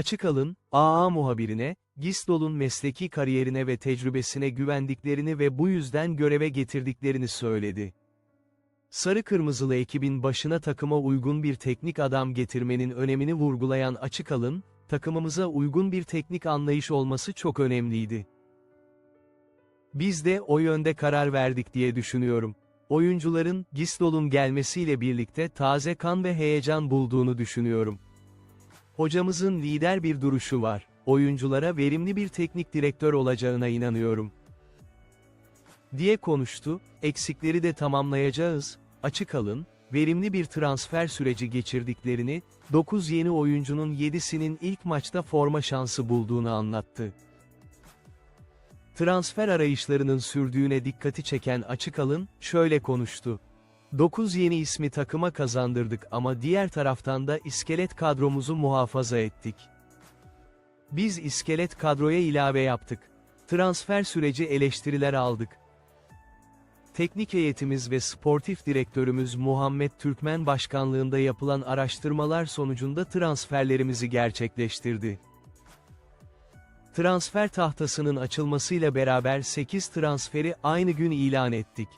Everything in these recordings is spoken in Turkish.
Açık alın, AA muhabirine, Gistol'un mesleki kariyerine ve tecrübesine güvendiklerini ve bu yüzden göreve getirdiklerini söyledi. Sarı Kırmızılı ekibin başına takıma uygun bir teknik adam getirmenin önemini vurgulayan Açık alın, takımımıza uygun bir teknik anlayış olması çok önemliydi. Biz de o yönde karar verdik diye düşünüyorum. Oyuncuların, Gistol'un gelmesiyle birlikte taze kan ve heyecan bulduğunu düşünüyorum. Hocamızın lider bir duruşu var. Oyunculara verimli bir teknik direktör olacağına inanıyorum. Diye konuştu, eksikleri de tamamlayacağız, açık alın, verimli bir transfer süreci geçirdiklerini, 9 yeni oyuncunun 7'sinin ilk maçta forma şansı bulduğunu anlattı. Transfer arayışlarının sürdüğüne dikkati çeken açık alın, şöyle konuştu. 9 yeni ismi takıma kazandırdık ama diğer taraftan da iskelet kadromuzu muhafaza ettik. Biz iskelet kadroya ilave yaptık. Transfer süreci eleştiriler aldık. Teknik heyetimiz ve sportif direktörümüz Muhammed Türkmen başkanlığında yapılan araştırmalar sonucunda transferlerimizi gerçekleştirdi. Transfer tahtasının açılmasıyla beraber 8 transferi aynı gün ilan ettik.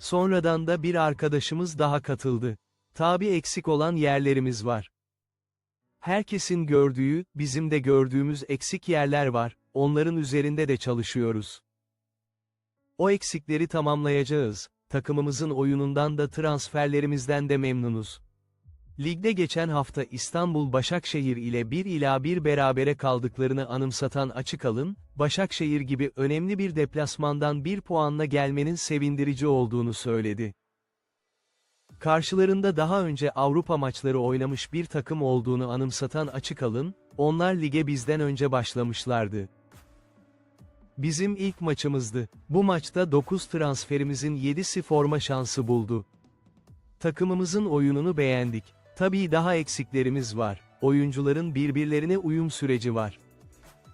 Sonradan da bir arkadaşımız daha katıldı. Tabi eksik olan yerlerimiz var. Herkesin gördüğü, bizim de gördüğümüz eksik yerler var, onların üzerinde de çalışıyoruz. O eksikleri tamamlayacağız, takımımızın oyunundan da transferlerimizden de memnunuz. Ligde geçen hafta İstanbul Başakşehir ile 1 ila 1 berabere kaldıklarını anımsatan açık alın, Başakşehir gibi önemli bir deplasmandan 1 puanla gelmenin sevindirici olduğunu söyledi. Karşılarında daha önce Avrupa maçları oynamış bir takım olduğunu anımsatan açık alın, onlar lige bizden önce başlamışlardı. Bizim ilk maçımızdı. Bu maçta 9 transferimizin 7'si forma şansı buldu. Takımımızın oyununu beğendik. Tabii daha eksiklerimiz var. Oyuncuların birbirlerine uyum süreci var.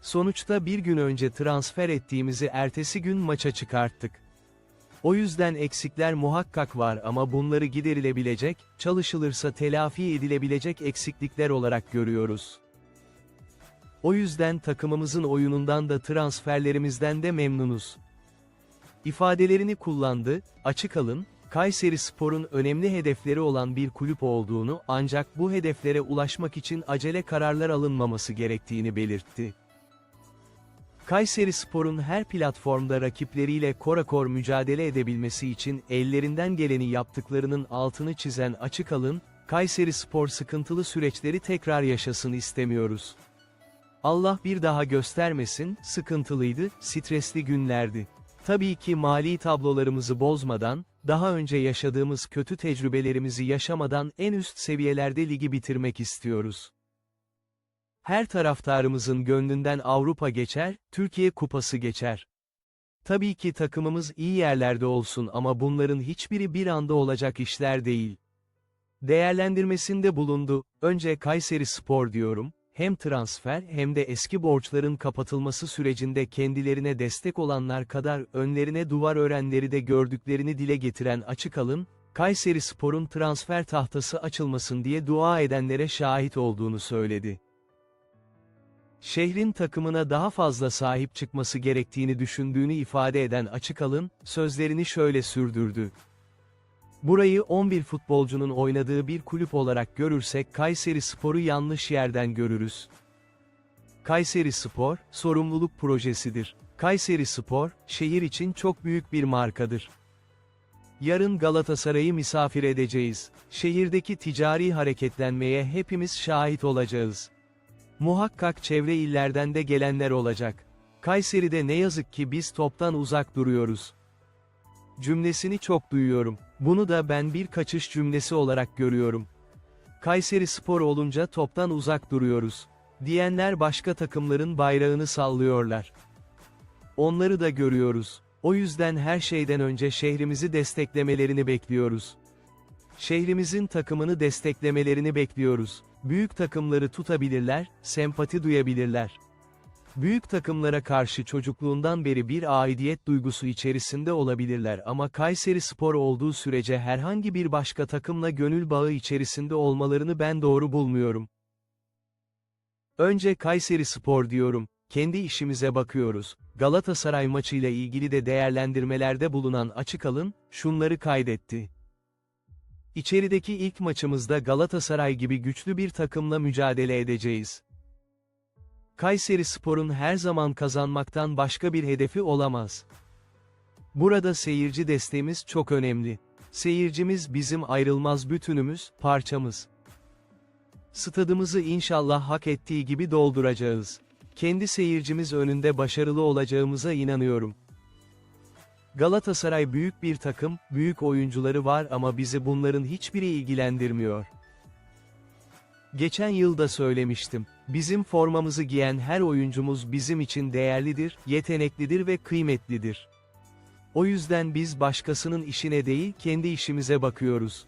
Sonuçta bir gün önce transfer ettiğimizi ertesi gün maça çıkarttık. O yüzden eksikler muhakkak var ama bunları giderilebilecek, çalışılırsa telafi edilebilecek eksiklikler olarak görüyoruz. O yüzden takımımızın oyunundan da transferlerimizden de memnunuz. İfadelerini kullandı, açık alın, Kayseri Spor'un önemli hedefleri olan bir kulüp olduğunu ancak bu hedeflere ulaşmak için acele kararlar alınmaması gerektiğini belirtti. Kayseri Spor'un her platformda rakipleriyle korakor mücadele edebilmesi için ellerinden geleni yaptıklarının altını çizen açık alın, Kayseri Spor sıkıntılı süreçleri tekrar yaşasın istemiyoruz. Allah bir daha göstermesin, sıkıntılıydı, stresli günlerdi. Tabii ki mali tablolarımızı bozmadan, daha önce yaşadığımız kötü tecrübelerimizi yaşamadan en üst seviyelerde ligi bitirmek istiyoruz. Her taraftarımızın gönlünden Avrupa geçer, Türkiye Kupası geçer. Tabii ki takımımız iyi yerlerde olsun ama bunların hiçbiri bir anda olacak işler değil. Değerlendirmesinde bulundu, önce Kayseri Spor diyorum, hem transfer hem de eski borçların kapatılması sürecinde kendilerine destek olanlar kadar önlerine duvar örenleri de gördüklerini dile getiren açık alın, Kayseri Spor'un transfer tahtası açılmasın diye dua edenlere şahit olduğunu söyledi. Şehrin takımına daha fazla sahip çıkması gerektiğini düşündüğünü ifade eden açık alın, sözlerini şöyle sürdürdü. Burayı 11 futbolcunun oynadığı bir kulüp olarak görürsek Kayseri Spor'u yanlış yerden görürüz. Kayseri Spor, sorumluluk projesidir. Kayseri Spor, şehir için çok büyük bir markadır. Yarın Galatasaray'ı misafir edeceğiz. Şehirdeki ticari hareketlenmeye hepimiz şahit olacağız. Muhakkak çevre illerden de gelenler olacak. Kayseri'de ne yazık ki biz toptan uzak duruyoruz. Cümlesini çok duyuyorum. Bunu da ben bir kaçış cümlesi olarak görüyorum. Kayseri Spor olunca toptan uzak duruyoruz. Diyenler başka takımların bayrağını sallıyorlar. Onları da görüyoruz. O yüzden her şeyden önce şehrimizi desteklemelerini bekliyoruz. Şehrimizin takımını desteklemelerini bekliyoruz. Büyük takımları tutabilirler, sempati duyabilirler. Büyük takımlara karşı çocukluğundan beri bir aidiyet duygusu içerisinde olabilirler ama Kayseri Spor olduğu sürece herhangi bir başka takımla gönül bağı içerisinde olmalarını ben doğru bulmuyorum. Önce Kayseri Spor diyorum, kendi işimize bakıyoruz. Galatasaray maçıyla ilgili de değerlendirmelerde bulunan açık alın, şunları kaydetti. İçerideki ilk maçımızda Galatasaray gibi güçlü bir takımla mücadele edeceğiz. Kayseri Spor'un her zaman kazanmaktan başka bir hedefi olamaz. Burada seyirci desteğimiz çok önemli. Seyircimiz bizim ayrılmaz bütünümüz, parçamız. Stadımızı inşallah hak ettiği gibi dolduracağız. Kendi seyircimiz önünde başarılı olacağımıza inanıyorum. Galatasaray büyük bir takım, büyük oyuncuları var ama bizi bunların hiçbiri ilgilendirmiyor. Geçen yıl da söylemiştim. Bizim formamızı giyen her oyuncumuz bizim için değerlidir, yeteneklidir ve kıymetlidir. O yüzden biz başkasının işine değil kendi işimize bakıyoruz.